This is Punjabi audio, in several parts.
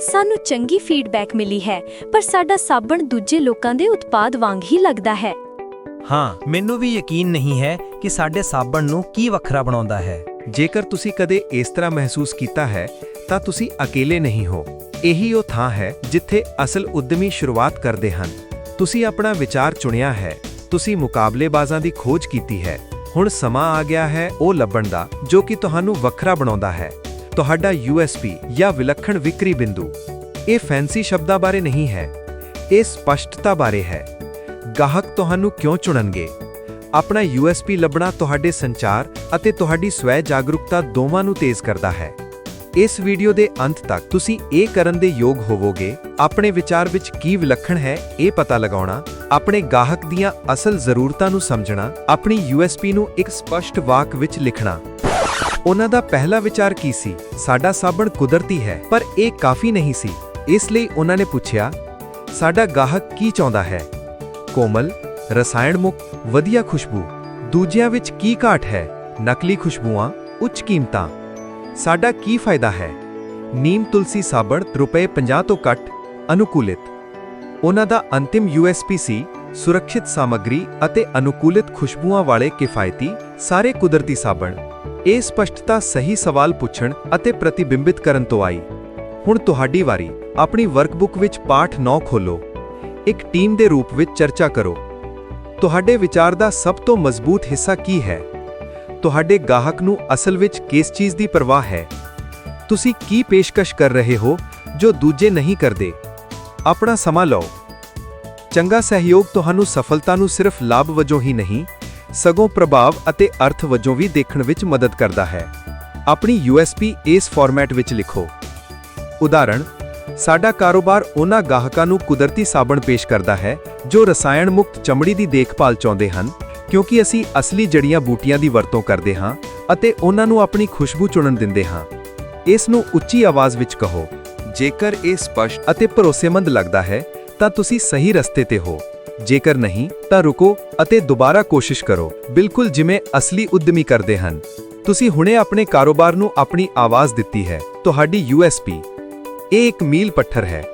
ਸਾਨੂੰ ਚੰਗੀ ਫੀਡਬੈਕ ਮਿਲੀ ਹੈ, ਪਰ ਸਾਡਾ ਸਾਬਣ ਦੂਜੇ ਲੋਕਾਂ ਦੇ ਉਤਪਾਦ ਵਾਂਗ ਹੀ ਲੱਗਦਾ ਹੈ। ਹਾਂ, ਮੈਨੂੰ ਵੀ ਯਕੀਨ ਨਹੀਂ ਹੈ ਕਿ ਸਾਡੇ ਸਾਬਣ ਨੂੰ ਕੀ ਵੱਖਰਾ ਬਣਾਉਂਦਾ ਹੈ। ਜੇਕਰ ਤੁਸੀਂ ਕਦੇ ਇਸ ਤਰ੍ਹਾਂ ਮਹਿਸੂਸ ਕੀਤਾ ਹੈ, ਤਾਂ ਤੁਸੀਂ ਅਕੇਲੇ ਨਹੀਂ ਹੋ। ਇਹੀ ਉਹ ਥਾਂ ਹੈ ਜਿੱਥੇ ਅਸਲ ਉਦਮੀ ਸ਼ੁਰੂਆਤ ਕਰਦੇ ਹਨ। ਤੁਸੀਂ ਆਪਣਾ ਵਿਚਾਰ ਚੁਣਿਆ ਹੈ, ਤੁਸੀਂ ਮੁਕਾਬਲੇਬਾਜ਼ਾਂ ਦੀ ਖੋਜ ਕੀਤੀ ਹੈ। ਹੁਣ ਸਮਾਂ ਆ ਗਿਆ ਹੈ ਉਹ ਲੱਭਣ ਦਾ, ਜੋ ਕਿ ਤੁਹਾਨੂੰ ਵੱਖਰਾ ਬਣਾਉਂਦਾ ਹੈ। ਤੁਹਾਡਾ USP ਜਾਂ ਵਿਲੱਖਣ ਵਿਕਰੀ ਬਿੰਦੂ। ਇਹ ਫੈਂਸੀ ਸ਼ਬਦਾਂ ਬਾਰੇ ਨਹੀਂ ਹੈ। ਇਹ ਸਪਸ਼ਟਤਾ ਬਾਰੇ ਹੈ। ਗਾਹਕ ਤੁਹਾਨੂੰ ਕਿਉਂ ਚੁਣਨਗੇ? ਆਪਣਾ USP ਲੱਭਣਾ ਤੁਹਾਡੇ ਸੰਚਾਰ ਅਤੇ ਤੁਹਾਡੀ ਸਵੈ ਜਾਗਰੂਕਤਾ ਦੋਵਾਂ ਨੂੰ ਤੇਜ਼ ਕਰਦਾ ਹੈ। ਇਸ ਵੀਡੀਓ ਦੇ ਅੰਤ ਤੱਕ ਤੁਸੀਂ ਇਹ ਕਰਨ ਦੇ ਯੋਗ ਹੋਵੋਗੇ, ਆਪਣੇ ਵਿਚਾਰ ਵਿੱਚ ਕੀ ਵਿਲੱਖਣ ਹੈ ਇਹ ਪਤਾ ਲਗਾਉਣਾ, ਆਪਣੇ ਗਾਹਕ ਦੀਆਂ ਅਸਲ ਜ਼ਰੂਰਤਾਂ ਨੂੰ ਸਮਝਣਾ, ਆਪਣੀ USP ਨੂੰ ਇੱਕ ਸਪਸ਼ਟ ਵਾਕ ਵਿੱਚ ਲਿਖਣਾ। ਉਹਨਾਂ ਦਾ ਪਹਿਲਾ ਵਿਚਾਰ ਕੀ ਸੀ? ਸਾਡਾ ਸਾਬਣ ਕੁਦਰਤੀ ਹੈ, ਪਰ ਇਹ ਕਾਫੀ ਨਹੀਂ ਸੀ। ਇਸ ਲਈ ਉਹਨਾਂ ਨੇ ਪੁੱਛਿਆ, ਸਾਡਾ ਗਾਹਕ ਕੀ ਚਾਹੁੰਦਾ ਹੈ? ਕੋਮਲ, ਰਸਾਇਣ ਮੁਕਤ, ਵਧੀਆ ਖੁਸ਼ਬੂ। ਦੂਜਿਆਂ ਵਿੱਚ ਕੀ ਘਾਟ ਹੈ? ਨਕਲੀ ਖੁਸ਼ਬੂਆਂ, ਉੱਚ ਕੀਮਤਾਂ। ਸਾਡਾ ਕੀ ਫਾਇਦਾ ਹੈ? ਨੀਮ ਤੁਲਸੀ ਸਾਬਣ ਰੁਪਏ 50 ਤੋਂ ਘੱਟ, ਅਨੁਕੂਲਿਤ। ਉਹਨਾਂ ਦਾ ਅੰਤਿਮ USP ਸੀ, ਸੁਰੱਖਿਅਤ ਸਾਮੱਗਰੀ ਅਤੇ ਅਨੁਕੂਲਿਤ ਖੁਸ਼ਬੂਆਂ ਵਾਲੇ ਕਿਫਾਇਤੀ, ਸਾਰੇ ਕੁਦਰਤੀ ਸਾਬਣ। ਇਹ ਸਪਸ਼ਟਤਾ ਸਹੀ ਸਵਾਲ ਪੁੱਛਣ ਅਤੇ ਪ੍ਰਤੀਬਿੰਬਿਤ ਕਰਨ ਤੋਂ ਆਈ। ਹੁਣ ਤੁਹਾਡੀ ਵਾਰੀ। ਆਪਣੀ ਵਰਕਬੁੱਕ ਵਿੱਚ ਪਾਠ 9 ਖੋਲੋ ਇੱਕ ਟੀਮ ਦੇ ਰੂਪ ਵਿੱਚ ਚਰਚਾ ਕਰੋ। ਤੁਹਾਡੇ ਵਿਚਾਰ ਦਾ ਸਭ ਤੋਂ ਮਜ਼ਬੂਤ ਹਿੱਸਾ ਕੀ ਹੈ? ਤੁਹਾਡੇ ਗਾਹਕ ਨੂੰ ਅਸਲ ਵਿੱਚ ਕਿਸ ਚੀਜ਼ ਦੀ ਪਰਵਾਹ ਹੈ? ਤੁਸੀਂ ਕੀ ਪੇਸ਼ਕਸ਼ ਕਰ ਰਹੇ ਹੋ ਜੋ ਦੂਜੇ ਨਹੀਂ ਕਰਦੇ? ਆਪਣਾ ਸਮਾਂ ਲਓ। ਚੰਗਾ ਸਹਿਯੋਗ ਤੁਹਾਨੂੰ ਸਫਲਤਾ ਨੂੰ ਸਿਰਫ ਲਾਭ ਵਜੋਂ ਹੀ ਨਹੀਂ ਸਗੋਂ ਪ੍ਰਭਾਵ ਅਤੇ ਅਰਥ ਵਜੋਂ ਵੀ ਦੇਖਣ ਵਿੱਚ ਮਦਦ ਕਰਦਾ ਹੈ। ਆਪਣੀ USP ਇਸ ਫਾਰਮੈਟ ਵਿੱਚ ਲਿਖੋ। ਉਦਾਹਰਣ, ਸਾਡਾ ਕਾਰੋਬਾਰ ਉਹਨਾਂ ਗਾਹਕਾਂ ਨੂੰ ਕੁਦਰਤੀ ਸਾਬਣ ਪੇਸ਼ ਕਰਦਾ ਹੈ, ਜੋ ਰਸਾਇਣ ਮੁਕਤ ਚਮੜੀ ਦੀ ਦੇਖਭਾਲ ਚਾਹੁੰਦੇ ਹਨ, ਕਿਉਂਕਿ ਅਸੀਂ ਅਸਲੀ ਜੜੀਆਂ ਬੂਟੀਆਂ ਦੀ ਵਰਤੋਂ ਕਰਦੇ ਹਾਂ ਅਤੇ ਉਹਨਾਂ ਨੂੰ ਆਪਣੀ ਖੁਸ਼ਬੂ ਚੁਣਨ ਦਿੰਦੇ ਹਾਂ। ਇਸ ਨੂੰ ਉੱਚੀ ਆਵਾਜ਼ ਵਿੱਚ ਕਹੋ, ਜੇਕਰ ਇਹ ਸਪਸ਼ਟ ਅਤੇ ਭਰੋਸੇਮੰਦ ਲੱਗਦਾ ਹੈ, ਤਾਂ ਤੁਸੀਂ ਸਹੀ ਰਸਤੇ ਤੇ ਹੋ। ਜੇਕਰ ਨਹੀਂ, ਤਾਂ ਰੁਕੋ ਅਤੇ ਦੁਬਾਰਾ ਕੋਸ਼ਿਸ਼ ਕਰੋ। ਬਿਲਕੁਲ ਜਿਵੇਂ ਅਸਲੀ ਉਦਮੀ ਕਰਦੇ ਹਨ। ਤੁਸੀਂ ਹੁਣੇ ਆਪਣੇ ਕਾਰੋਬਾਰ ਨੂੰ ਆਪਣੀ ਆਵਾਜ਼ ਦਿੱਤੀ ਹੈ। ਤੁਹਾਡੀ USP ਇਹ ਇੱਕ ਮੀਲ ਪੱਥਰ ਹੈ।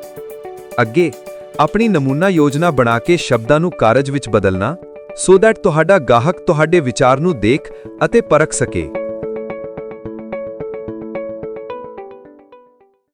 ਅੱਗੇ, ਆਪਣੀ ਨਮੂਨਾ ਯੋਜਨਾ ਬਣਾ ਕੇ ਸ਼ਬਦਾਂ ਨੂੰ ਕਾਰਜ ਵਿੱਚ ਬਦਲਣਾ ਸੋ ਦੈਟ ਤੁਹਾਡਾ ਗਾਹਕ ਤੁਹਾਡੇ ਵਿਚਾਰ ਨੂੰ ਦੇਖ ਅਤੇ ਪਰਖ ਸਕੇ।